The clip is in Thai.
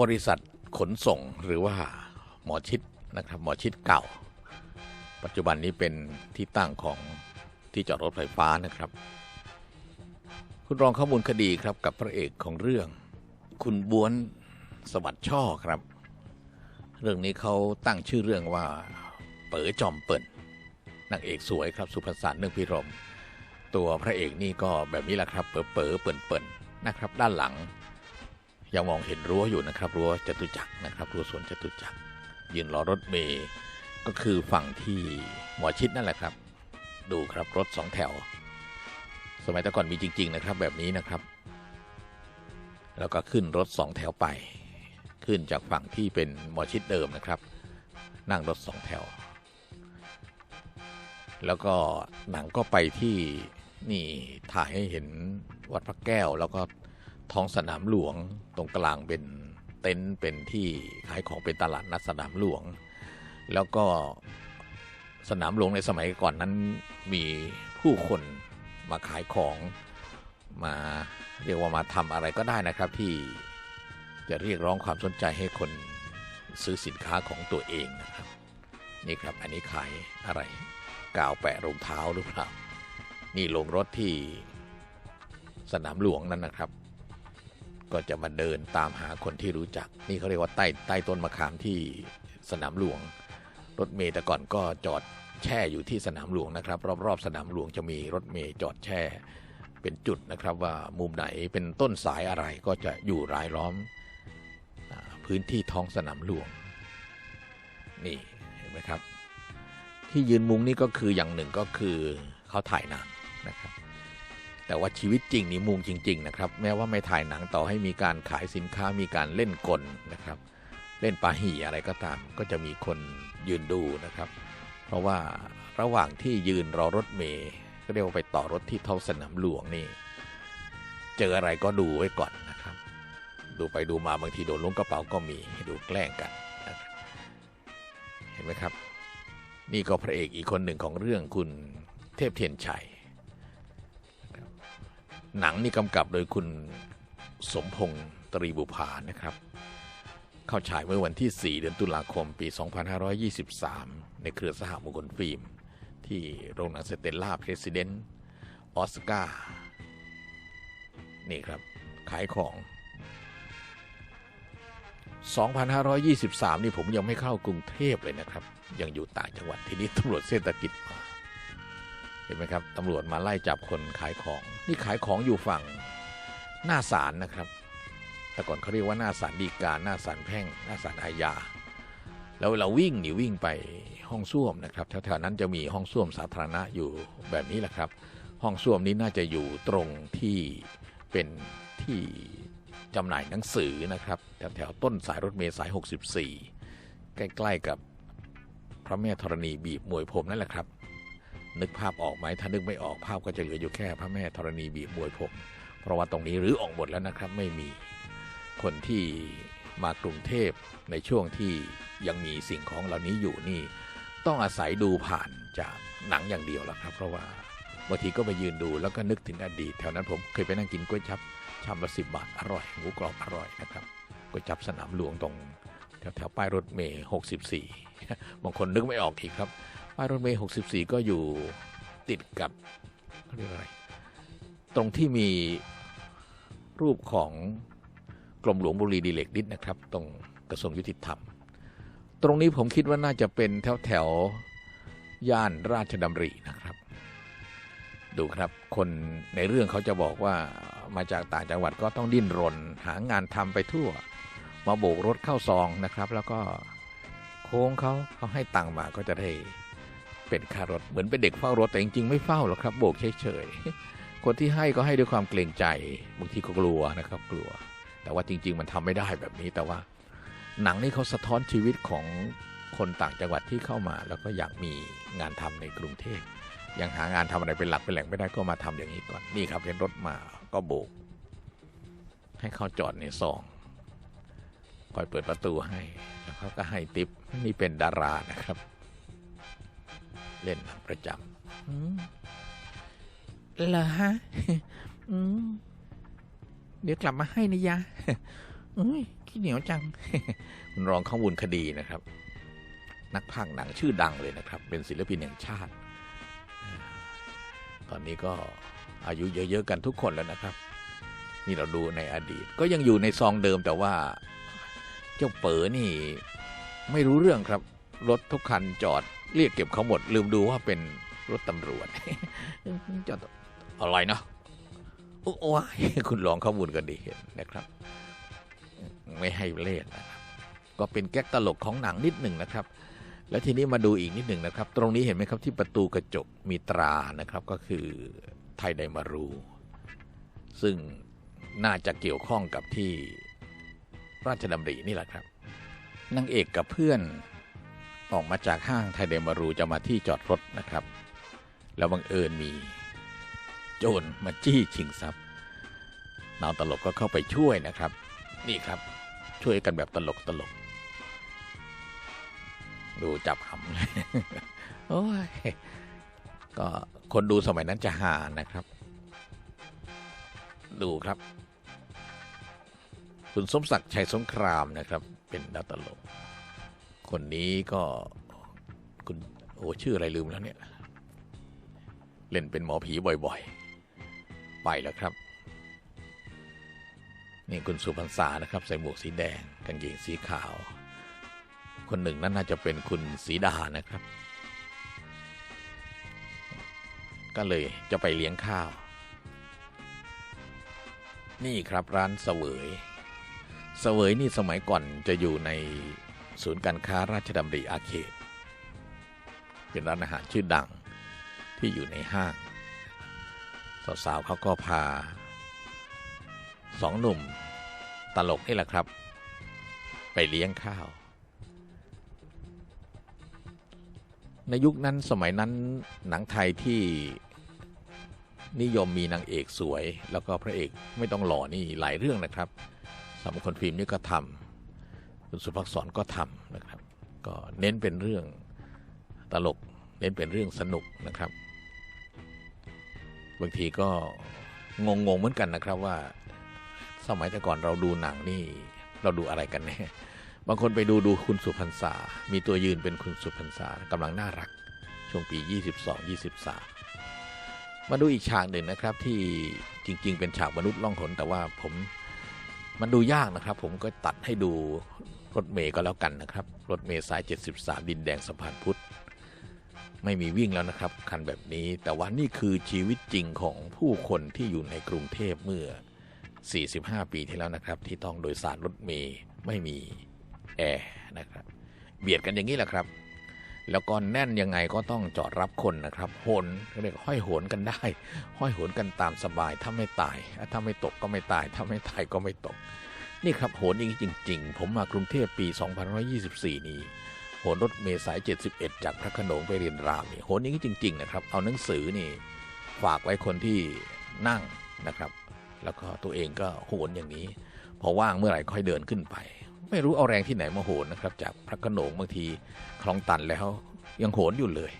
บริษัทขนส่งหรือว่าหมอชิดนะครับหมอชิดเก่า ปัจจุบันนี้เป็นที่ตั้งของที่จอดรถไฟฟ้านะครับ คุณรองข้อมูลคดีครับกับพระเอกของเรื่อง คุณบวนสวัสดิ์ช่อครับ เรื่องนี้เขาตั้งชื่อเรื่องว่า เป๋อจอมเปิ่นนางเอกสวยครับสุภาษาเนื่องพิรม ตัวพระเอกนี่ก็แบบนี้แหละครับ เป๋อเป๋อเปิ่นเปิ่นนะครับ ด้านหลัง ยังมองเห็นรั้วอยู่นะครับรั้วจตุจักรนะครับรั้วสวนจตุจักรยืนรอรถเมย์ก็คือฝั่งที่หมอชิดนั่นแหละครับ ดูครับรถสองแถว สมัยแต่ก่อนมีจริง ๆ นะครับ แบบนี้นะครับ แล้วก็ขึ้นรถสองแถวไป ขึ้นจากฝั่งที่เป็นหมอชิดเดิมนะครับ นั่งรถสองแถว แล้วก็หนังก็ไปที่นี่ถ่ายให้เห็นวัดพระแก้วแล้วก็ ท้องสนามหลวง ตรงกลางเป็นเต็นท์เป็นที่ขายของเป็นตลาดนัดสนามหลวง แล้วก็สนามหลวงในสมัยก่อนนั้นมีผู้คนมาขายของมาเรียกว่ามาทำอะไรก็ได้นะครับที่จะเรียกร้องความสนใจให้คนซื้อสินค้าของตัวเองนะครับ นี่ครับอันนี้ขายอะไรกาวแปะรองเท้าหรือเปล่านี่ลงรถที่สนามหลวงนั่นนะครับ ก็จะมาเดินตามหาคนที่รู้จัก นี่เขาเรียกว่าใต้ใต้ต้นมะขามที่สนามหลวง รถเมย์แต่ก่อนก็จอดแช่อยู่ที่สนามหลวงนะครับ รอบๆ สนามหลวงจะมีรถเมย์จอดแช่ เป็นจุดนะครับว่ามุมไหนเป็นต้นสายอะไรก็จะอยู่รายล้อมอพื้นที่ท้องสนามหลวง นี่เห็นไหมครับ ที่ยืนมุงนี่ก็คืออย่างหนึ่งก็คือเขาถ่ายหนังนะครับ แต่ว่าชีวิตจริงนี่มุงจริง ๆ นะครับ แม้ว่าไม่ถ่ายหนังต่อให้มีการขายสินค้ามีการเล่นกลนะครับ เล่นปาหี่อะไรก็ตาม ก็จะมีคนยืนดูนะครับ เพราะว่าระหว่างที่ยืนรอรถเมย์ก็เรียกว่าไปต่อรถที่ท้องสนามหลวงนี่ เจออะไรก็ดูไว้ก่อนนะครับ ดูไปดูมาบางทีโดนล้วงกระเป๋าก็มีให้ดูแกล้งกันเห็นไหมครับ นี่ก็พระเอกอีกคนหนึ่งของเรื่องคุณเทพเทียนชัย หนังนี่กำกับโดยคุณสมพงษ์ตรีบุภานะครับ เข้าฉายเมื่อวันที่ 4 เดือนตุลาคมปี 2523 ในเครือสหมงคลฟิล์ม ที่โรงหนังสเตลล่าเพรสิเดนต์ออสการ์นี่ครับ ขายของ 2523 นี่ผมยังไม่เข้ากรุงเทพเลยนะครับ ยังอยู่ต่างจังหวัดทีนี้ตำรวจเศรษฐกิจมา เห็นไหมครับตำรวจมาไล่จับคนขายของ นี่ขายของอยู่ฝั่งหน้าศาลนะครับ แต่ก่อนเขาเรียกว่าหน้าศาลฎีกาหน้าศาลแพ่ง หน้าศาลอาญาแล้วเราวิ่งหนีวิ่งไปห้องส้วมนะครับแถวๆนั้นจะมีห้องส้วมสาธารณะอยู่แบบนี้แหละครับ ห้องส้วมนี้น่าจะอยู่ตรงที่เป็นที่จำหน่ายหนังสือนะครับแถวๆต้นสายรถเมล์สาย 64 ใกล้ๆกับพระแม่ธรณีบีบมวยผมนั่นแหละครับ นึกภาพออกไหมถ้านึกไม่ออกภาพก็จะเหลืออยู่แค่พระแม่ธรณีบีบมวยผมเพราะว่าตรงนี้หรือออกหมดแล้วนะครับไม่มีคนที่มากรุงเทพในช่วงที่ยังมีสิ่งของเหล่านี้อยู่นี่ ต้องอาศัยดูผ่านจากหนังอย่างเดียวแล้วครับ เพราะว่าบางทีก็ไปยืนดูแล้วก็นึกถึงอดีต แถวนั้นผมเคยไปนั่งกินก๋วยจับชามละสิบบาทอร่อยหมูกรอบอร่อยนะครับก๋วยจับสนามหลวงตรงแถวแถวๆป้ายรถเมย์64บางคนนึกไม่ออกอีกครับ ป้ายรถเมย์64 ก็อยู่ติดกับเรียกอะไร ตรงที่มีรูปของกรมหลวงบุรีดีเล็กดิษนะครับ ตรงกระทรวงยุติธรรม ตรงนี้ผมคิดว่าน่าจะเป็นแถวแถวย่านราชดำรินะครับ ดูครับคนในเรื่องเขาจะบอกว่ามาจากต่างจังหวัดก็ต้องดิ้นรน หางานทำไปทั่ว มาโบกรถเข้าซองนะครับ แล้วก็โค้งเขาเขาให้ตังค์มาก็จะได้ เป็นค่ารถเหมือนเป็นเด็กเฝ้ารถแต่จริงๆไม่เฝ้าหรอกครับ โบกเฉยๆคนที่ให้ก็ให้ด้วยความเกรงใจบางทีก็กลัวนะครับกลัว แต่ว่าจริง ๆ มันทำไม่ได้แบบนี้แต่ว่า หนังนี่เขาสะท้อนชีวิตของคนต่างจังหวัดที่เข้ามา แล้วก็อยากมีงานทำในกรุงเทพยังหางานทำอะไรเป็นหลักเป็นแหล่งไม่ได้ก็มาทำอย่างนี้ก่อนนี่ครับเห็นรถมาก็โบก ให้เขาจอดในซองคอยเปิดประตูให้แล้วเขาก็ให้ติปนี่เป็นดารานะครับ เล่นหนังประจำอืมเหรอฮะอืมเดี๋ยวกลับมาให้นะยะเอ้ยขี้เหนียวจังคุณรองข้อมูลคดีนะครับ นักพากย์หนังชื่อดังเลยนะครับ เป็นศิลปินแห่งชาติ ตอนนี้ก็อายุเยอะๆกันทุกคนแล้วนะครับ นี่เราดูในอดีต ก็ยังอยู่ในซองเดิมแต่ว่าเจ้าเป๋อนี่ ไม่รู้เรื่องครับ รถทุกคันจอด เรียกเก็บเขาหมด ลืมดูว่าเป็นรถตำรวจจอดอะไรเนาะโอ้โอ้ยคุณลองข้อมูลกันดีเห็นนะครับ ไม่ให้เล่นนะครับก็เป็นแก๊กตลกของหนังนิดหนึ่งนะครับ แล้วทีนี้มาดูอีกนิดหนึ่งนะครับ ตรงนี้เห็นไหมครับที่ประตูกระจกมีตรานะครับ ก็คือไทยไดมารู ซึ่งน่าจะเกี่ยวข้องกับที่ราชดำรินี่แหละครับนางเอกกับเพื่อน ออกมาจากห้างไทยไดมารูจะมาที่จอดรถนะครับ แล้วบังเอิญมีโจรมาจี้ชิงทรัพย์นาวตลกก็เข้าไปช่วยนะครับ นี่ครับช่วยกันแบบตลกตลก ดูจับหำโอ้ยก็คนดูสมัยนั้นจะหานะครับ ดูครับ คุณสมศักดิ์ชัยสงครามนะครับ เป็นดาวตลก คนนี้ก็คุณโอ้ชื่ออะไรลืมแล้วเนี่ย เล่นเป็นหมอผีบ่อยๆ ไปแล้วครับ นี่คุณสุพรรษานะครับ ใส่หมวกสีแดงกางเกงสีขาว คนหนึ่งนั้นน่าจะเป็นคุณสีดานะครับ ก็เลยจะไปเลี้ยงข้าว นี่ครับร้านเสวย เสวยนี่สมัยก่อนจะอยู่ใน ศูนย์การค้าราชดำริอาเขต เป็นร้านอาหารชื่อดังที่อยู่ในห้าง สาวๆเขาก็พาสองหนุ่มตลกนี่แหละครับ ไปเลี้ยงข้าว ในยุคนั้นสมัยนั้นหนังไทยที่นิยมมีนางเอกสวย แล้วก็พระเอกไม่ต้องหล่อนี่หลายเรื่องนะครับสามคนฟิล์มนี่ก็ทำ คุณสุภักษรก็ทำนะครับ ก็เน้นเป็นเรื่องตลก เน้นเป็นเรื่องสนุกนะครับ บางทีก็งงๆเหมือนกันนะครับว่า สมัยแต่ก่อนเราดูหนังนี่เราดูอะไรกันแน่บางคนไปดูดูคุณสุพรรษา มีตัวยืนเป็นคุณสุพรรษากำลังน่ารัก ช่วงปี 22 23 มาดูอีกฉากหนึ่งนะครับที่จริง ๆ เป็นฉากมนุษย์ล่องหนแต่ว่าผมมันดูยากนะครับ ผมก็ตัดให้ดู รถเมย์ก็แล้วกันนะครับ รถเมย์สาย 73 ดินแดงสะพานพุทธ ไม่มีวิ่งแล้วนะครับ คันแบบนี้ แต่ว่านี่คือชีวิตจริงของผู้คนที่อยู่ในกรุงเทพเมื่อ 45 ปีที่แล้วนะครับ ที่ต้องโดยสารรถเมย์ไม่มีแอร์นะครับ เบียดกันอย่างนี้แหละครับ แล้วก็แน่นยังไงก็ต้องจอดรับคนนะครับโหนเรียกห้อยโหนกันได้ ห้อยโหนกันตามสบาย ถ้าไม่ตาย ถ้าไม่ตกก็ไม่ตาย ถ้าไม่ตายก็ไม่ตก นี่ครับโหนอย่างนี้จริง ๆ ผมมากรุงเทพปี 2524 นี้โหนรถเมล์สาย 71 จากพระโขนงไปเรียนรามนี่โหนอย่างนี้จริง ๆ นะครับ เอาหนังสือนี่ฝากไว้คนที่นั่งนะครับ แล้วก็ตัวเองก็โหนอย่างนี้ พอว่างเมื่อไหร่ค่อยเดินขึ้นไป ไม่รู้เอาแรงที่ไหนมาโหนนะครับ จากพระโขนงบางทีคลองตันแล้วยังโหนอยู่เลย